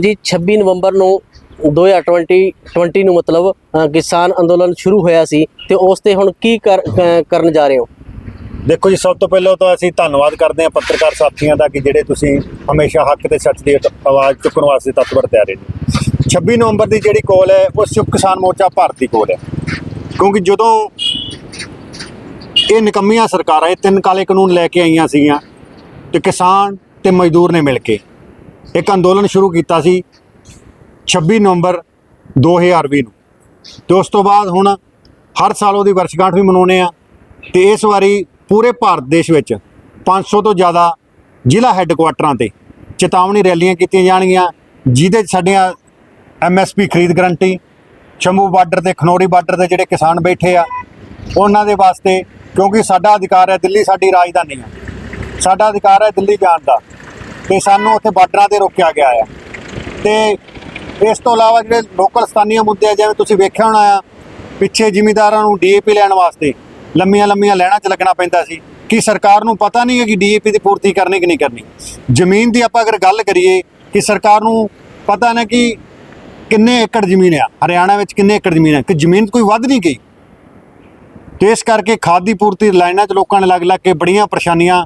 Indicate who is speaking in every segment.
Speaker 1: ਜੀ 26 ਨਵੰਬਰ ਨੂੰ 2020 20 ਨੂੰ ਮਤਲਬ ਕਿਸਾਨ ਅੰਦੋਲਨ ਸ਼ੁਰੂ ਹੋਇਆ ਸੀ ਤੇ ਉਸ ਤੇ ਹੁਣ ਕੀ ਕਰ- ਕਰਨ ਜਾ ਰਹੇ ਹੋ?
Speaker 2: ਦੇਖੋ ਜੀ, ਸਭ ਤੋਂ ਪਹਿਲਾਂ ਤਾਂ ਅਸੀਂ ਧੰਨਵਾਦ ਕਰਦੇ ਹਾਂ ਪੱਤਰਕਾਰ ਸਾਥੀਆਂ ਦਾ ਕਿ ਜਿਹੜੇ ਤੁਸੀਂ ਹਮੇਸ਼ਾ ਹੱਕ ਤੇ ਸੱਚ ਦੀ ਆਵਾਜ਼ ਚੁੱਕਣ ਵਾਸਤੇ ਤਤਪਰ ਤਿਆਰ ਨੇ 26 ਨਵੰਬਰ ਦੀ ਜਿਹੜੀ ਕੋਲ ਹੈ, ਉਹ ਸੰਯੁਕਤ ਕਿਸਾਨ ਮੋਰਚਾ ਭਾਰਤੀ ਕੋਲ ਹੈ। ਕਿਉਂਕਿ ਜਦੋਂ ਇਹ ਨਿਕੰਮੀਆਂ ਸਰਕਾਰਾਂ, ਇਹ ਤਿੰਨ ਕਾਲੇ ਕਾਨੂੰਨ ਲੈ ਕੇ ਆਈਆਂ ਸੀਗੀਆਂ ਤੇ ਕਿਸਾਨ ਤੇ ਮਜ਼ਦੂਰ ਨੇ ਮਿਲ ਕੇ ਇੱਕ ਅੰਦੋਲਨ ਸ਼ੁਰੂ ਕੀਤਾ ਸੀ 26 ਨਵੰਬਰ 2020 ਨੂੰ। ਤੇ ਉਸ ਤੋਂ ਬਾਅਦ ਹੁਣ ਹਰ ਸਾਲ ਉਹਦੀ ਵਰਸ਼ਗਾਂਠ ਵੀ ਮਨਾਉਂਦੇ ਆ ਤੇ ਇਸ ਵਾਰੀ ਪੂਰੇ ਭਾਰਤ ਦੇਸ਼ ਵਿੱਚ 500 ਤੋਂ ਜ਼ਿਆਦਾ ਜ਼ਿਲ੍ਹਾ ਹੈੱਡਕੁਆਟਰਾਂ ਤੇ ਚੇਤਾਵਨੀ ਰੈਲੀਆਂ ਕੀਤੀਆਂ ਜਾਣਗੀਆਂ, ਜਿਹਦੇ 'ਚ ਸਾਡੀਆਂ ਐਮਐਸਪੀ ਖਰੀਦ ਗਰੰਟੀ, ਸ਼ੰਭੂ ਬਾਰਡਰ ਤੇ ਖਨੌਰੀ ਬਾਰਡਰ ਤੇ ਜਿਹੜੇ ਕਿਸਾਨ ਬੈਠੇ ਆ, ਉਹਨਾਂ ਦੇ ਵਾਸਤੇ ਕਿਉਂਕਿ ਸਾਡਾ ਅਧਿਕਾਰ ਹੈ ਦਿੱਲੀ ਸਾਡੀ ਰਾਜਧਾਨੀ ਹੈ ਸਾਡਾ ਅਧਿਕਾਰ ਹੈ ਦਿੱਲੀ ਜਾਣ ਦਾ। ਤੇ ਸਾਨੂੰ ਉੱਥੇ ਬਾਰਡਰਾਂ ਤੇ ਰੋਕਿਆ ਗਿਆ ਆ। ਤੇ ਇਸ ਤੋਂ ਇਲਾਵਾ ਜਿਹੜੇ ਲੋਕਲ ਸਥਾਨੀ ਮੁੱਦੇ ਆ, ਜਿਵੇਂ ਤੁਸੀਂ ਵੇਖਿਆ ਹੋਣਾ ਆ, ਪਿੱਛੇ ਜ਼ਿਮੀਦਾਰਾਂ ਨੂੰ ਡੀਏਪੀ ਲੈਣ ਵਾਸਤੇ ਲੰਮੀਆਂ ਲੰਮੀਆਂ ਲੈਣਾ 'ਚ ਲੱਗਣਾ ਪੈਂਦਾ ਸੀ ਕਿ ਸਰਕਾਰ ਨੂੰ ਪਤਾ ਨਹੀਂ ਹੈ ਕਿ ਡੀਏਪੀ ਦੀ ਪੂਰਤੀ ਕਰਨੀ ਕਿ ਨਹੀਂ ਕਰਨੀ। ਜ਼ਮੀਨ ਦੀ ਆਪਾਂ ਅਗਰ ਗੱਲ ਕਰੀਏ ਕਿ ਸਰਕਾਰ ਨੂੰ ਪਤਾ ਨਾ ਕਿ ਕਿੰਨੇ ਏਕੜ ਜ਼ਮੀਨ ਆ, ਹਰਿਆਣਾ ਵਿੱਚ ਕਿੰਨੇ ਏਕੜ ਜ਼ਮੀਨ ਆ, ਕਿ ਜ਼ਮੀਨ ਕੋਈ ਵੱਧ ਨਹੀਂ ਗਈ। ਤੇ ਇਸ ਕਰਕੇ ਖਾਦ ਦੀ ਪੂਰਤੀ ਲਾਈਨਾਂ 'ਚ ਲੋਕਾਂ ਨੇ ਲੱਗ ਲੱਗ ਕੇ ਬੜੀਆਂ ਪਰੇਸ਼ਾਨੀਆਂ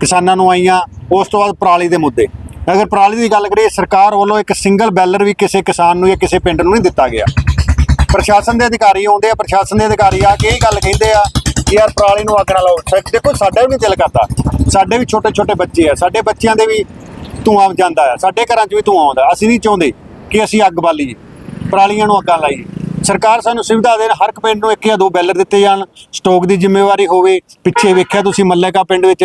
Speaker 2: ਕਿਸਾਨਾਂ ਨੂੰ ਆਈਆਂ। ਉਸ ਤੋਂ ਬਾਅਦ ਪਰਾਲੀ ਦੇ ਮੁੱਦੇ। ਅਗਰ ਪਰਾਲੀ ਦੀ ਗੱਲ ਕਰੀਏ, ਸਰਕਾਰ ਵੱਲੋਂ ਇੱਕ ਸਿੰਗਲ ਬੈਲਰ ਵੀ ਕਿਸੇ ਕਿਸਾਨ ਨੂੰ ਜਾਂ ਕਿਸੇ ਪਿੰਡ ਨੂੰ ਨਹੀਂ ਦਿੱਤਾ ਗਿਆ। ਪ੍ਰਸ਼ਾਸਨ ਦੇ ਅਧਿਕਾਰੀ ਆਉਂਦੇ ਆ, ਪ੍ਰਸ਼ਾਸਨ ਦੇ ਅਧਿਕਾਰੀ ਆ ਕੇ ਇਹ ਗੱਲ ਕਹਿੰਦੇ ਆ ਕਿ ਯਾਰ ਪਰਾਲੀ ਨੂੰ ਅੱਗ ਨਾ ਲਾਓ। ਦੇਖੋ, ਸਾਡਾ ਵੀ ਨਹੀਂ ਦਿਲ ਕਰਦਾ। ਸਾਡੇ ਵੀ ਛੋਟੇ ਛੋਟੇ ਬੱਚੇ ਆ। ਸਾਡੇ ਬੱਚਿਆਂ ਦੇ ਵੀ ਧੂਆਂ ਜਾਂਦਾ ਆ। ਸਾਡੇ ਘਰਾਂ 'ਚ ਵੀ ਧੂਆਂ ਆਉਂਦਾ। ਅਸੀਂ ਨਹੀਂ ਚਾਹੁੰਦੇ ਕਿ ਅਸੀਂ ਅੱਗ ਬਾਲੀਏ, ਪਰਾਲੀਆਂ ਨੂੰ ਅੱਗਾਂ ਲਾਈਏ। ਸਰਕਾਰ ਸਾਨੂੰ ਸੁਵਿਧਾ ਦੇਣ। ਹਰ ਇੱਕ ਪਿੰਡ ਨੂੰ ਇੱਕ ਜਾਂ ਦੋ ਬੈਲਰ ਦਿੱਤੇ ਜਾਣ। ਸਟੋਕ ਦੀ ਜ਼ਿੰਮੇਵਾਰੀ ਹੋਵੇ। ਪਿੱਛੇ ਵੇਖਿਆ ਤੁਸੀਂ ਮੱਲੇਕਾ ਪਿੰਡ ਵਿੱਚ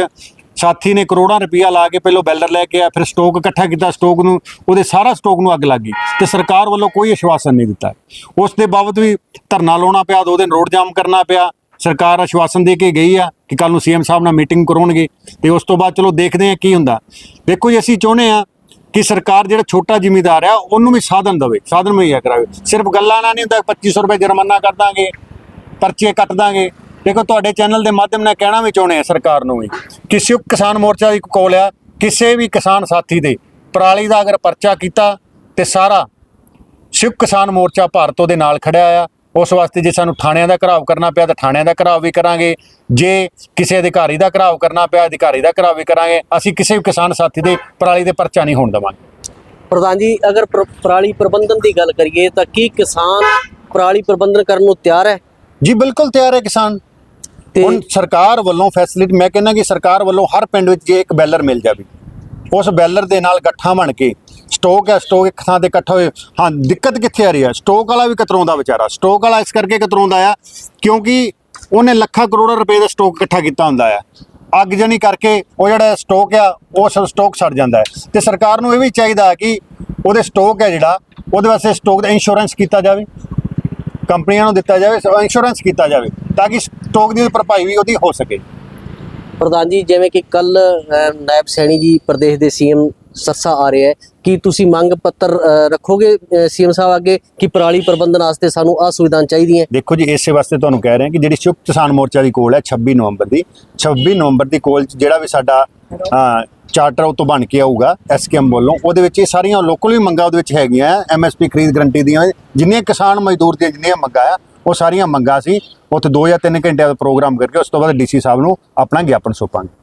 Speaker 2: ਸਾਥੀ ਨੇ ਕਰੋੜਾਂ ਰੁਪਈਆ ਲਾ ਕੇ ਪਹਿਲਾਂ ਬੈਲਰ ਲੈ ਕੇ ਆ ਫਿਰ ਸਟੋਕ ਇਕੱਠਾ ਕੀਤਾ ਸਟੋਕ ਨੂੰ, ਉਹਦੇ ਸਾਰਾ ਸਟੋਕ ਨੂੰ ਅੱਗ ਲੱਗ ਗਈ ਤੇ ਸਰਕਾਰ ਵੱਲੋਂ ਕੋਈ ਅਸ਼ਵਾਸਨ ਨਹੀਂ ਦਿੱਤਾ। ਉਸ ਦੇ ਬਾਵਤ ਵੀ ਧਰਨਾ ਲਾਉਣਾ ਪਿਆ, ਦੋ ਦਿਨ ਰੋਡ ਜਾਮ ਕਰਨਾ ਪਿਆ। ਸਰਕਾਰ ਆਸ਼ਵਾਸਨ ਦੇ ਕੇ ਗਈ ਆ ਕਿ ਕੱਲ ਨੂੰ ਸੀਐਮ ਸਾਹਿਬ ਨਾਲ ਮੀਟਿੰਗ ਕਰਾਉਣਗੇ ਤੇ ਉਸ ਤੋਂ ਬਾਅਦ ਚਲੋ ਦੇਖਦੇ ਆ ਕੀ ਹੁੰਦਾ। ਦੇਖੋ ਜੀ, ਅਸੀਂ ਚਾਹੁੰਦੇ ਆ ਕਿ ਸਰਕਾਰ ਜਿਹੜਾ ਛੋਟਾ ਜ਼ਿਮੀਦਾਰ ਆ, ਉਹਨੂੰ ਵੀ ਸਾਧਨ ਦੇਵੇ ਸਾਧਨ ਮੁਹੱਈਆ ਕਰਾਵੇ। ਸਿਰਫ ਗੱਲਾਂ ਨਾਲ ਨਹੀਂ ਹੁੰਦਾ 2500 ਰੁਪਏ ਜੁਰਮਾਨਾ ਕਰ ਦਾਂਗੇ, ਪਰਚੇ ਕੱਟ ਦਾਂਗੇ। ਦੇਖੋ ਤੁਹਾਡੇ ਚੈਨਲ ਦੇ ਮਾਧਿਅਮ ਨਾਲ ਕਹਿਣਾ ਵੀ ਚਾਹੁੰਦੇ ਆ ਸਰਕਾਰ ਨੂੰ ਵੀ। ਕਿ ਸੰਯੁਕਤ ਕਿਸਾਨ ਮੋਰਚਾ ਦੀ ਕੋਲ ਆ ਕਿਸੇ ਵੀ ਕਿਸਾਨ ਸਾਥੀ ਦੇ। ਪਰਾਲੀ ਦਾ ਅਗਰ ਪਰਚਾ ਕੀਤਾ ਤੇ ਸਾਰਾ ਸੰਯੁਕਤ ਕਿਸਾਨ ਮੋਰਚਾ ਭਾਰਤ ਉਹਦੇ ਨਾਲ ਖੜਿਆ ਆ। ਉਸ ਵਾਸਤੇ ਜੇ ਸਾਨੂੰ ਥਾਣਿਆਂ ਦਾ ਘਰਾਵ ਕਰਨਾ ਪਿਆ ਤਾਂ ਥਾਣਿਆਂ ਦਾ ਘਰਾਵ ਵੀ ਕਰਾਂਗੇ। ਜੇ ਕਿਸੇ ਅਧਿਕਾਰੀ ਦਾ ਘਰਾਵ ਕਰਨਾ ਪਿਆ ਅਧਿਕਾਰੀ ਦਾ ਘਰਾਵ ਵੀ ਕਰਾਂਗੇ। ਅਸੀਂ ਕਿਸੇ ਵੀ ਕਿਸਾਨ ਸਾਥੀ ਦੇ ਪਰਾਲੀ ਦੇ ਪਰਚਾ ਨਹੀਂ ਹੋਣ ਦੇਵਾਂਗੇ।
Speaker 1: ਪ੍ਰਧਾਨ ਜੀ ਅਗਰ ਪ੍ਰ- ਪਰਾਲੀ ਪ੍ਰਬੰਧਨ ਦੀ ਗੱਲ ਕਰੀਏ ਤਾਂ ਕੀ ਕਿਸਾਨ ਪਰਾਲੀ ਪ੍ਰਬੰਧਨ ਕਰਨ ਨੂੰ ਤਿਆਰ ਹੈ?
Speaker 2: ਜੀ ਬਿਲਕੁਲ ਤਿਆਰ ਹੈ ਕਿਸਾਨ।
Speaker 1: ਤੇ
Speaker 2: ਹੁਣ ਸਰਕਾਰ ਵੱਲੋਂ ਫੈਸਿਲਿਟੀ ਮੈਂ ਕਹਿੰਦਾ ਕਿ ਸਰਕਾਰ ਵੱਲੋਂ ਹਰ ਪਿੰਡ ਵਿੱਚ ਜੇ ਇੱਕ ਬੈਲਰ ਮਿਲ ਜਾਵੇ, ਉਸ ਬੈਲਰ ਦੇ ਨਾਲ ਗੱਠਾਂ ਬਣ ਕੇ ਸਟੋਕ ਹੈ ਸਟੋਕ ਇੱਕ ਥਾਂ ਤੇ ਇਕੱਠਾ ਹੋਏ, ਹਾਂ, ਦਿੱਕਤ ਕਿੱਥੇ ਆ ਰਹੀ ਹੈ? ਸਟੋਕ ਵਾਲਾ ਵੀ ਕਤਰਾਉਂਦਾ ਵਿਚਾਰਾ? ਸਟੋਕ ਵਾਲਾ ਇਸ ਕਰਕੇ ਕਤਰਾਉਂਦਾ ਆ? ਕਿਉਂਕਿ ਉਹਨੇ ਲੱਖਾਂ ਕਰੋੜਾਂ ਰੁਪਏ ਦਾ ਸਟੋਕ ਇਕੱਠਾ ਕੀਤਾ ਹੁੰਦਾ ਆ। ਅੱਗ ਜਣੀ ਕਰਕੇ ਉਹ ਜਿਹੜਾ ਸਟੋਕ ਆ ਉਹ ਸਭ ਸਟੋਕ ਛੱਡ ਜਾਂਦਾ ਹੈ। ਤੇ ਸਰਕਾਰ ਨੂੰ ਇਹ ਵੀ ਚਾਹੀਦਾ ਕਿ ਉਹਦੇ ਸਟੋਕ ਹੈ ਜਿਹੜਾ, ਉਹਦੇ ਵਾਸਤੇ ਸਟੋਕ ਦਾ ਇੰਸ਼ੋਰੈਂਸ ਕੀਤਾ ਜਾਵੇ। ਕੰਪਨੀਆਂ ਨੂੰ ਦਿੱਤਾ ਜਾਵੇ ਇੰਸ਼ੋਰੈਂਸ ਕੀਤਾ ਜਾਵੇ, ਤਾਂ ਕਿ ਸਟੋਕ ਦੀ ਭਰਪਾਈ ਵੀ ਉਹਦੀ ਹੋ ਸਕੇ।
Speaker 1: ਪ੍ਰਧਾਨ ਜੀ ਜਿਵੇਂ ਕਿ ਕੱਲ ਨਾਇਬ ਸੈਣੀ ਜੀ ਪ੍ਰਦੇਸ਼ ਦੇ ਸੀਐਮ ਸੱਸਾ ਆ ਰਿਹਾ ਹੈ ਕੀ ਤੁਸੀਂ ਮੰਗ ਪੱਤਰ ਰੱਖੋਗੇ ਸੀਐਮ ਸਾਹਿਬ ਅੱਗੇ ਕਿ ਪਰਾਲੀ ਪ੍ਰਬੰਧਨ ਵਾਸਤੇ ਸਾਨੂੰ ਆ ਸੁਵਿਧਾਵਾਂ ਚਾਹੀਦੀਆਂ?
Speaker 2: ਦੇਖੋ ਜੀ ਇਸੇ ਵਾਸਤੇ ਤੁਹਾਨੂੰ ਕਹਿ ਰਹੇ ਹਾਂ ਕਿ ਜਿਹੜੀ ਸੰਯੁਕਤ ਕਿਸਾਨ ਮੋਰਚਾ ਦੀ ਕੋਲ ਹੈ 26 ਨਵੰਬਰ ਦੀ 26 ਨਵੰਬਰ ਦੀ ਕੋਲ ਜਿਹੜਾ ਵੀ ਸਾਡਾ ਚਾਰਟਰ ਉਹ ਤੋਂ ਬਣ ਕੇ ਆਊਗਾ ਐਸਕੇਐਮ ਵੱਲੋਂ। ਉਹਦੇ ਵਿੱਚ ਇਹ ਸਾਰੀਆਂ ਲੋਕਲ ਵੀ ਮੰਗਾਂ ਉਹਦੇ ਵਿੱਚ ਹੈਗੀਆਂ ਐਮਐਸਪੀ ਖਰੀਦ ਗਰੰਟੀ ਦੀਆਂ ਜਿੰਨੀਆਂ ਕਿਸਾਨ ਮਜ਼ਦੂਰ ਦੀਆਂ ਜਿੰਨੀਆਂ ਮੰਗਾਂ ਆ ਉਹ ਸਾਰੀਆਂ ਮੰਗਾਂ ਸੀ। ਉੱਥੇ 2 ਜਾਂ 3 ਘੰਟਿਆਂ ਦਾ ਪ੍ਰੋਗਰਾਮ ਕਰਕੇ ਉਸ ਤੋਂ ਬਾਅਦ ਡੀਸੀ ਸਾਹਿਬ ਨੂੰ ਆਪਣਾ ਗਿਆਪਨ ਸੌਂਪਾਂਗੇ।